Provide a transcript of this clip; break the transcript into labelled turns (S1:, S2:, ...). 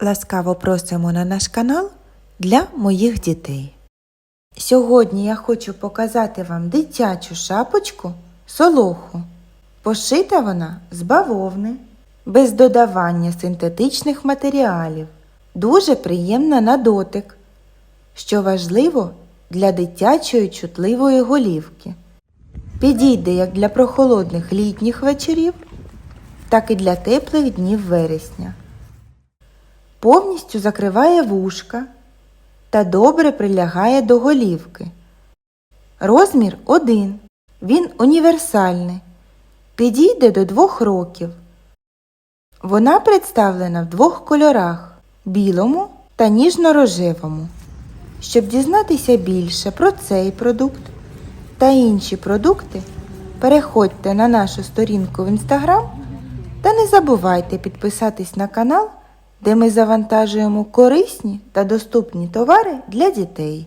S1: Ласкаво просимо на наш канал для моїх дітей. Сьогодні я хочу показати вам дитячу шапочку солоху. Пошита вона з бавовни, без додавання синтетичних матеріалів. Дуже приємна на дотик, що важливо для дитячої чутливої голівки. Підійде як для прохолодних літніх вечорів, так і для теплих днів вересня. Повністю закриває вушка та добре прилягає до голівки. Розмір 1. Він універсальний. Підійде до 2 років. Вона представлена в двох кольорах білому та ніжно-рожевому. Щоб дізнатися більше про цей продукт та інші продукти, переходьте на нашу сторінку в інстаграм та не забувайте підписатись на канал, де ми завантажуємо корисні та доступні товари для дітей.